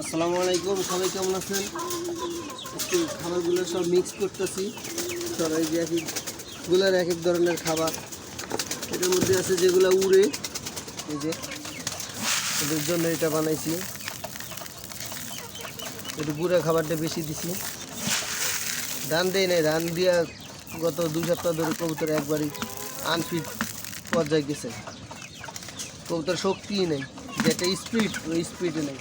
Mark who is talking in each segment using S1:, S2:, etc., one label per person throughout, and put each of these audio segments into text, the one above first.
S1: আসসালামু আলাইকুম, সবাই কেমন আছেন? একটু খাবারগুলো সব মিক্স করতেছি। সবাই যে এক একগুলোর এক এক ধরনের খাবার। এটার মধ্যে আছে যেগুলো উড়ে। এই যে, এদের জন্য এটা বানাইছি। একটু গুঁড়া খাবারটা বেশি দিছি। ধান দেয় নাই ধান দিয়া গত দুই সপ্তাহ ধরে কবুতর একবারই আনফিট পর্যায়ে গেছে। কবুতর শক্তিই নেই, যেটা স্পিড ওই স্পিডে নেই।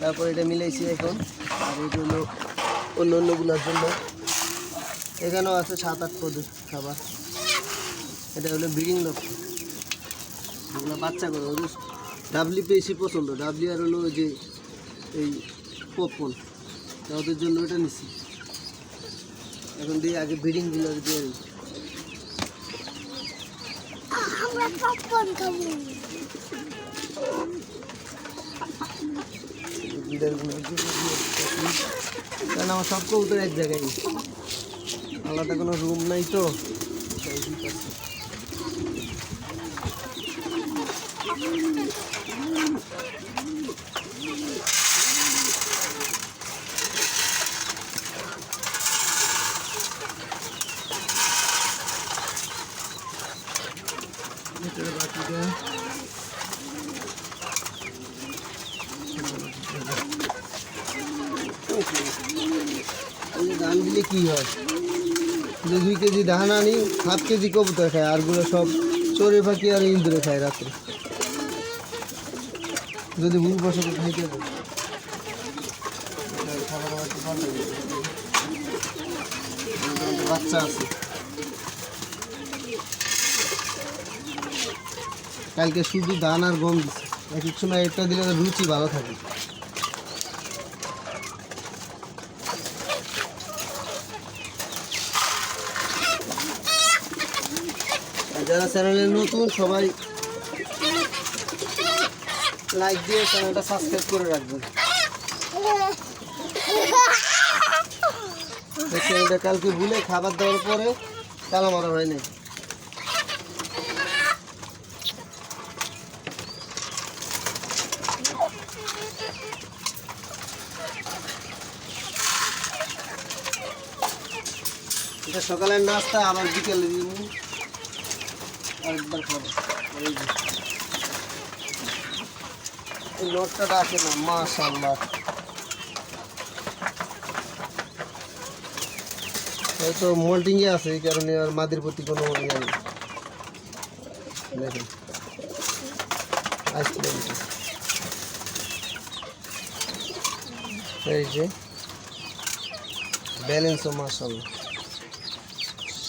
S1: তারপর এটা মিলাইছি এখন। আর এটা অন্য অন্যগুলোর জন্য। এখানেও আছে সাত, আট পদের খাবার। এটা হলো ব্রিডিং লক্ষ্য এগুলো বাচ্চা করে, ওদের ডাবলি বেশি পছন্দ। ডাবলি আর হলো যে এই তা ওদের জন্য এটা নিছি। এখন দিয়ে আগে ব্রিডিংগুলো দিয়ে দিই। দিতেছি। কারণ আমার সব কবুতর এক জায়গায় আলাদা কোনো রুম নাই তো তাই দিলে কি হয়? যে দুই কেজি ধান আনি হাফ কেজি কবুতর খায়, আরগুলো সব চড়ে পাখি আর ইঁদুরে খায় রাত্রে। যদি ভুল বসে খাইতে বাচ্চা আছে। কালকে শুধু দান আর গম দিচ্ছে এক সময় একটা দিলে রুচি ভালো থাকে। যারা চ্যানেলে নতুন, সবাই লাইক দিয়ে চ্যানেলটা সাবস্ক্রাইব করে রাখবেন। চ্যানেলটা কালকে ভুলে খাবার দেওয়ার পরে তালা মারা হয়নি। সকালের নাস্তা, আবার বিকেলে দিব আরেকবার খাব। এই নোটটা আছে না মাশাল্লাহ হয়তো মোল্টিংয়ে আছে, এই কারণে আর মাদের প্রতি কোনো ইয়ে নেই দেখেন। আইসক্রিম এই যে। ব্যালেন্সও মাশাল্লাহ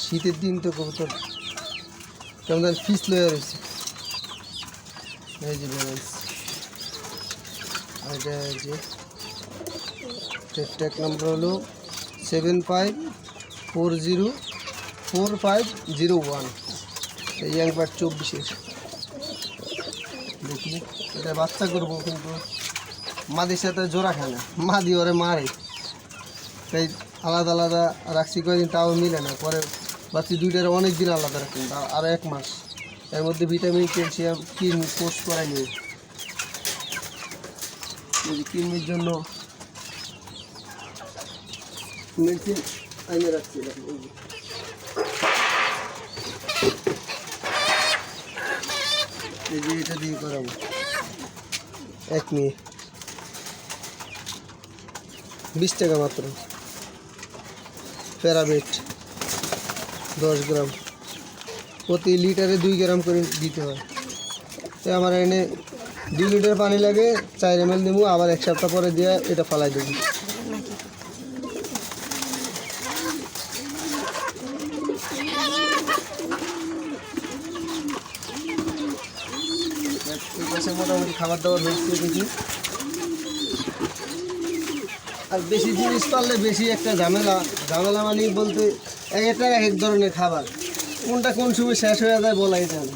S1: শীতের দিন তো কবুতর কেমন যেন ফিস লয়ে রয়েছে এই যে ব্যালেন্স এটা যে ট্যাগ নাম্বার হলো seven five four zero four five zero one এই একবার চব্বিশের। দেখি, এটা বাচ্চা করব কিন্তু মাদির সাথে জোড়া খায় না। মাদি ওরে মারে। তাই আলাদা আলাদা রাখছি কয়েকদিন তাও মিলে না, পরে বাচ্চি দুইটার অনেক দিন আলাদা রাখুন আর এক মাস। এর মধ্যে ভিটামিন, ক্যালসিয়াম, কিডনি কোর্স করাই নেই। কিডনির জন্য এটা দিয়ে করাবো। এক বিশ টাকা মাত্র। প্যারাবেট দশ গ্রাম। প্রতি লিটারে দুই গ্রাম করে দিতে হয়। তো আমার এনে দুই লিটার পানি লাগে, চার এম এল দেবো, আবার এক সপ্তাহ পরে দিয়ে এটা ফালাই দেবো। মোটামুটি খাবার দাবার হয়েছে দেখি। আর বেশি জিনিস পারলে বেশি একটা ঝামেলা। ঝামেলা মানে বলতে একটা এক এক ধরনের খাবার। কোনটা কোন সময় শেষ হয়ে যায় বলাই যায় না।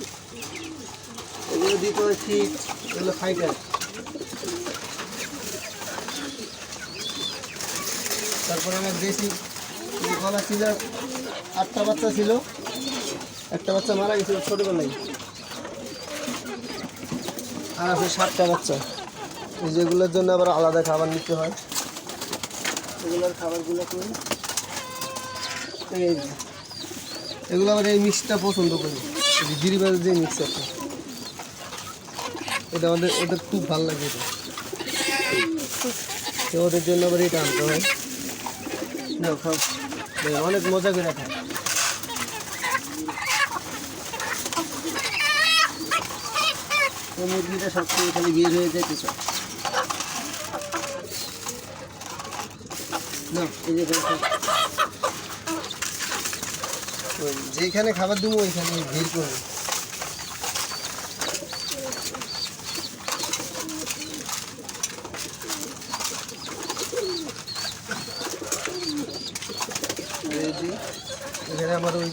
S1: এগুলো দিতে হয় এগুলো ফাইটার তারপর আমার দেশি গলা ছিল, আটটা বাচ্চা ছিল। একটা বাচ্চা মারা গেছিল ছোটোবেলায়। আর আছে সাতটা বাচ্চা। যেগুলোর জন্য আবার আলাদা খাবার নিতে হয়। এগুলোর খাবারগুলো করি। এগুলো আবার এই মিক্সটা পছন্দ করি। গিরিবাজের যে মিক্স আছে। এটা আমাদের ওদের খুব ভালো লাগে এটা। ওদের জন্য আবার এটা আনতে হয়। অনেক মজা করে খায়। মুরগিটা সবসময় খালি বের হয়ে চায় না এই যে যেখানে খাবার দেবো, ওইখানে ভিড় করবে। এখানে আমার ওই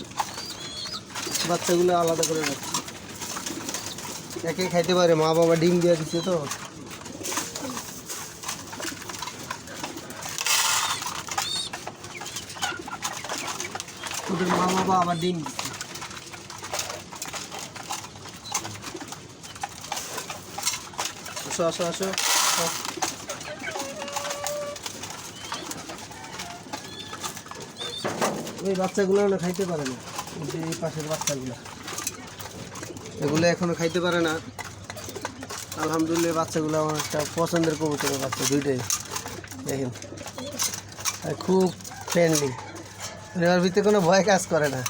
S1: বাচ্চাগুলো আলাদা করে রাখছি। একে খাইতে পারে, মা বাবা ডিম দিয়ে দিচ্ছে তো। ওদের মা বাবা আবার ডিম দিচ্ছে আসো আসো আসো। আসো। ওই বাচ্চাগুলো না খাইতে পারে না। যে এই পাশের বাচ্চাগুলো। এগুলো এখনও খাইতে পারে না। আলহামদুলিল্লাহ বাচ্চাগুলো আমার একটা পছন্দের কবুতরের বাচ্চা দুইটাই। দেখেন। আর খুব ফ্রেন্ডলি এর ভিতরে কোনো ভয় কাজ করে না।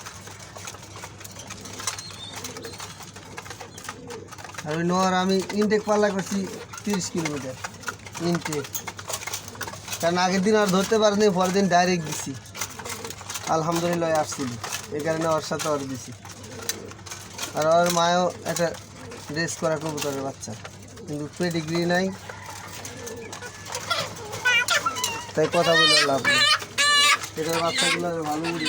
S1: আর ওই নোয়ার আমি ইনটেক পাল্লা করছি তিরিশ কিলোমিটার ইনটেক কারণ আগের দিন আর ধরতে পারিনি, পরের দিন ডাইরেক্ট দিছি। আলহামদুলিল্লাহ আসছিল, এই কারণে ওর সাথে ওর দিছি। আর ওর মায়ও একটা রেস করা কবুতরের বাচ্চা, কিন্তু পেডিগ্রি নাই। তাই কথা বলে লাভ নেই। এটার বাচ্চাগুলো ভালো মুড়ি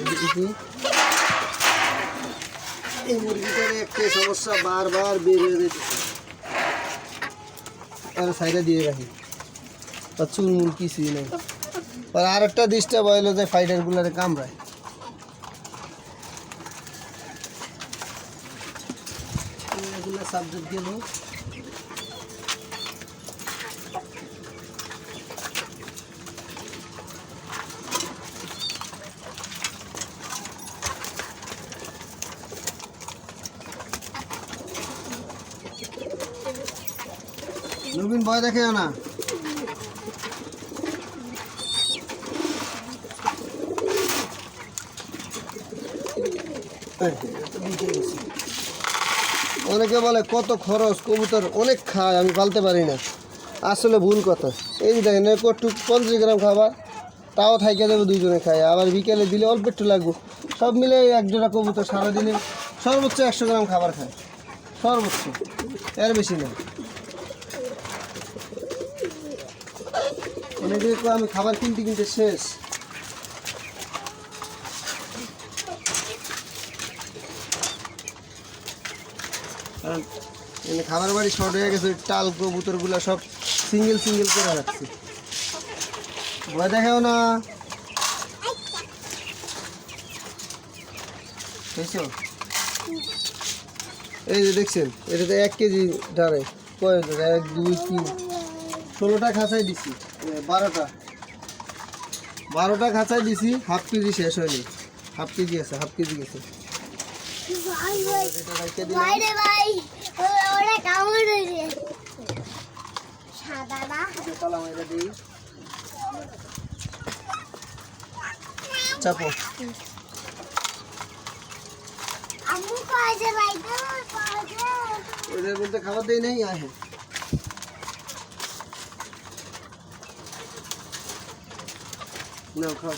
S1: এদিকে এই মুরগিটার একটা সমস্যা বারবার বের হয়ে যেতে আর সাইডে দিয়ে রাখি আর চুলমুল কিছুই নেই আর আরেকটা ডিস্টার্ব হইল যে ফাইটারগুলোরে কামড়ায় এগুলো সাবজেক্ট গেল নবীন ভয় দেখে না। অনেকে বলে, কত খরচ, কবুতর অনেক খায়, আমি পালতে পারি না। আসলে ভুল কথা। এই যে দেখেন, একটু পঞ্চাশ গ্রাম খাবার, তাও থাইকে দেবো দুজনে খায়। আবার বিকেলে দিলে অল্প একটু লাগবো। সব মিলে এক জোড়া কবুতর সারাদিনে সর্বোচ্চ একশো গ্রাম খাবার খায়। সর্বোচ্চ। এর বেশি না। অনেকে আমি খাবার কিনতে কিনতে শেষ। কারণ খাবার বাড়ি শর্ট হয়ে গেছে টাল কবুতরগুলো সব সিঙ্গেল সিঙ্গেল করে রাখছি। ভয় দেখাও না। এই যে দেখছেন, এটাতে এক কেজি ডারে কয় এক, দুই, তিন। ষোলোটা খাঁচাই দিছি। বারোটা। বারোটা খাঁচাই দিছি হাফ কেজি শেষ হয়নি। হাফ কেজি আছে হাফ কেজি গেছে। এটা রাইখে দিলাম।
S2: ভাই রে ভাই ও- ওরা কামড় দিয়েছে সাদা না
S1: এটা তলা মাইরা দিই চাপো
S2: আম্মু কয়েছে ভাই তো কয়েছে
S1: ওদের বলতে খাবার দেই নাই আহে নাও খাও।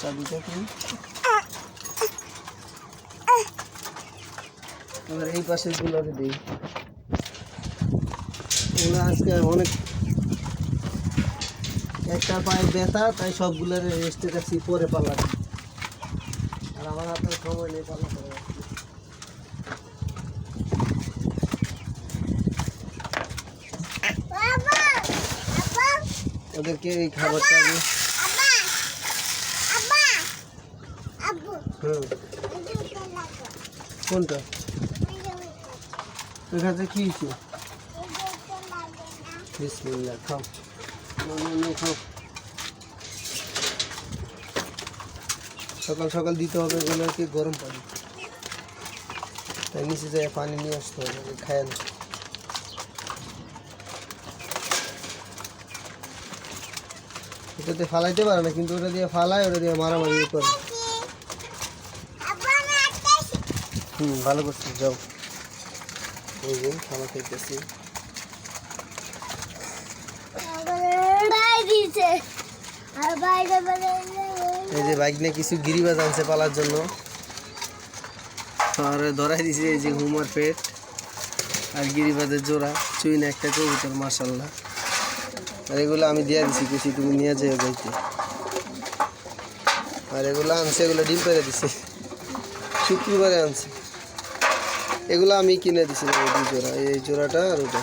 S1: চাবিটা কি এবার এই পাশের গুলোকে দিই ওগুলো আজকে অনেক একটা পায়ে ব্যথা, তাই সবগুলোর রেস্টে রাখছি পরে দিই। আর আমার হাতে সময় নেই পাল্লা ওদেরকে এই খাবারটা
S2: আমি
S1: হুম। কোনটা? এখানে কি হয়েছে? খাও। সকাল সকাল দিতে হবে এগুলোকে গরম পানি। তাই নিচে যায় পানি নিয়ে আসতে হবে খায় না এটাতে ফালাইতে পারে না, কিন্তু ওটা দিয়ে ফালায়, ওটা দিয়ে মারামারি করে। হুম, ভালো করছিস যাও। এই যে খাইতেছি। এই যে বাইক নিয়ে কিছু গিরিবাজ আনছে পালার জন্য। আর ধরাই দিছে এই যে হুমার পেট আর গিরিবাজের জোড়া চুই না একটা কবুতর মার্শাল্লাহ আর এগুলো আমি দিয়ে দিছি কিছু তুমি নিয়ে যাও যাইতে আর এগুলো আনছে, এগুলো ডিম পেরে দিছে। শুক্রবারে আনছে। এগুলো আমি কিনে দিছি এই দুই জোড়া, এই জোড়াটা আর ওটা।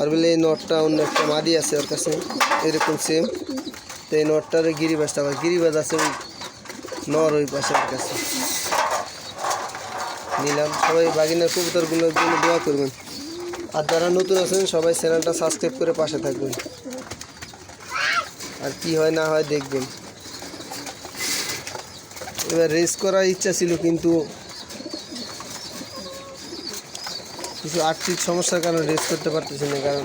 S1: আর বলে এই নটটা, অন্য একটা মাদি আছে ওর কাছে, এরকম সেম তো এই নটটার ওই গিরিবাজটা আবার গিরিবাজ আছে ওই নর ওই পাশে ওর কাছে। নিলাম। সবাই বাগিনার কবুতরগুলোর জন্য দোয়া করবেন। আর যারা নতুন আছেন, সবাই চ্যানেলটা সাবস্ক্রাইব করে পাশে থাকবেন। আর কি হয় না হয় দেখবেন। এবার রেস করার ইচ্ছা ছিল, কিন্তু কিছু আর্থিক সমস্যার কারণে রেস করতে পারতেছি না, কারণ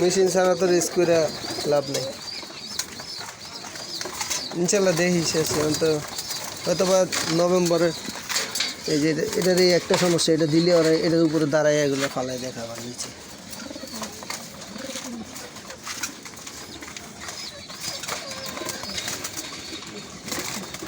S1: মেশিন ছাড়া তো রেস করে লাভ নেই। ইনশাল্লাহ দেখি শেষ তো হয়তো বা নভেম্বরের এই যে এটা- একটা সমস্যা, এটা দিলে ওরা এটার উপরে দাঁড়ায় এগুলো ফালায় দেখাবার নিচে।